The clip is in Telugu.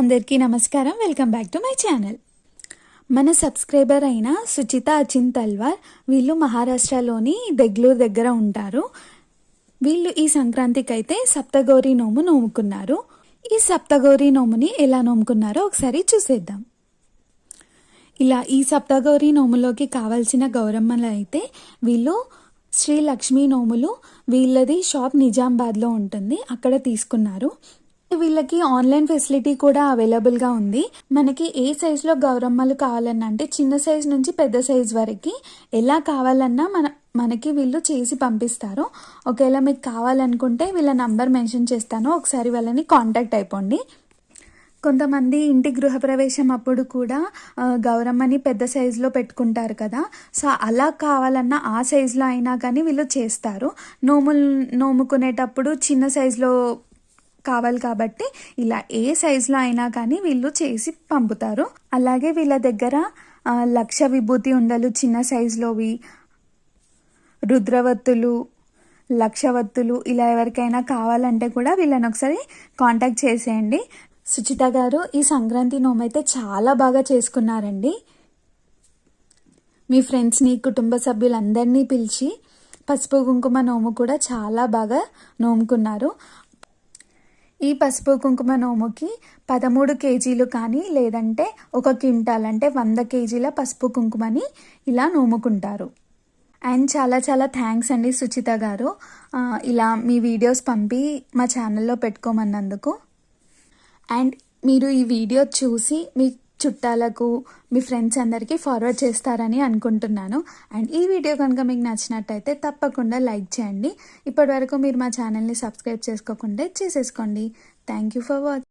అందరికీ నమస్కారం. Welcome back to my channel. మన సబ్స్క్రైబర్ అయిన సుచిత అచిన్ తల్వార్ వీళ్ళు మహారాష్ట్రలోని దెగ్లూరు దగ్గర ఉంటారు. వీళ్ళు ఈ సంక్రాంతికి అయితే సప్తగౌరి నోము నోముకున్నారు. ఈ సప్తగౌరి నోముని ఎలా నోముకున్నారో ఒకసారి చూసేద్దాం. ఇలా ఈ సప్తగౌరి నోములోకి కావాల్సిన గౌరమ్మలు అయితే వీళ్ళు శ్రీ లక్ష్మీ నోములు వీళ్ళది షాప్ నిజామాబాద్లో ఉంటుంది. అక్కడ తీసుకున్నారు. వీళ్ళకి ఆన్లైన్ ఫెసిలిటీ కూడా అవైలబుల్గా ఉంది. మనకి ఏ సైజులో గౌరమ్మలు కావాలన్నా అంటే చిన్న సైజ్ నుంచి పెద్ద సైజ్ వరకు ఎలా కావాలన్నా మన మనకి వీళ్ళు చేసి పంపిస్తారు. ఒకవేళ మీకు కావాలనుకుంటే వీళ్ళ నంబర్ మెన్షన్ చేస్తాను. ఒకసారి వాళ్ళని కాంటాక్ట్ అయిపోండి. కొంతమంది ఇంటి గృహప్రవేశం అప్పుడు కూడా గౌరమ్మని పెద్ద సైజులో పెట్టుకుంటారు కదా. సో అలా కావాలన్నా ఆ సైజులో అయినా కానీ వీళ్ళు చేస్తారు. నోములు నోముకునేటప్పుడు చిన్న సైజులో కావాలి కాబట్టి ఇలా ఏ సైజులో అయినా కానీ వీళ్ళు చేసి పంపుతారు. అలాగే వీళ్ళ దగ్గర లక్ష విభూతి ఉండలు చిన్న సైజులోవి రుద్రవత్తులు లక్షవత్తులు ఇలా ఎవరికైనా కావాలంటే కూడా వీళ్ళని ఒకసారి కాంటాక్ట్ చేసేయండి. సుచిత గారు ఈ సంక్రాంతి నోము అయితే చాలా బాగా చేసుకున్నారండి. మీ ఫ్రెండ్స్ని కుటుంబ సభ్యులందరినీ పిలిచి పసుపు కుంకుమ నోము కూడా చాలా బాగా నోముకున్నారు. ఈ పసుపు కుంకుమ నోముకి పదమూడు కేజీలు కానీ లేదంటే ఒక క్వింటాల్ అంటే వంద కేజీల పసుపు కుంకుమని ఇలా నోముకుంటారు. అండ్ చాలా చాలా థ్యాంక్స్ అండి సుచిత గారు. ఇలా మీ వీడియోస్ పంపి మా ఛానల్లో పెట్టుకోమన్నందుకు. అండ్ మీరు ఈ వీడియో చూసి మీ చుట్టాలకు మీ ఫ్రెండ్స్ అందరికీ ఫార్వర్డ్ చేస్తారని అనుకుంటున్నాను. అండ్ ఈ వీడియో కనుక మీకు నచ్చినట్టయితే తప్పకుండా లైక్ చేయండి. ఇప్పటివరకు మీరు మా ఛానల్ని సబ్స్క్రైబ్ చేసుకోకుండా చేసేసుకోండి. Thank you for watching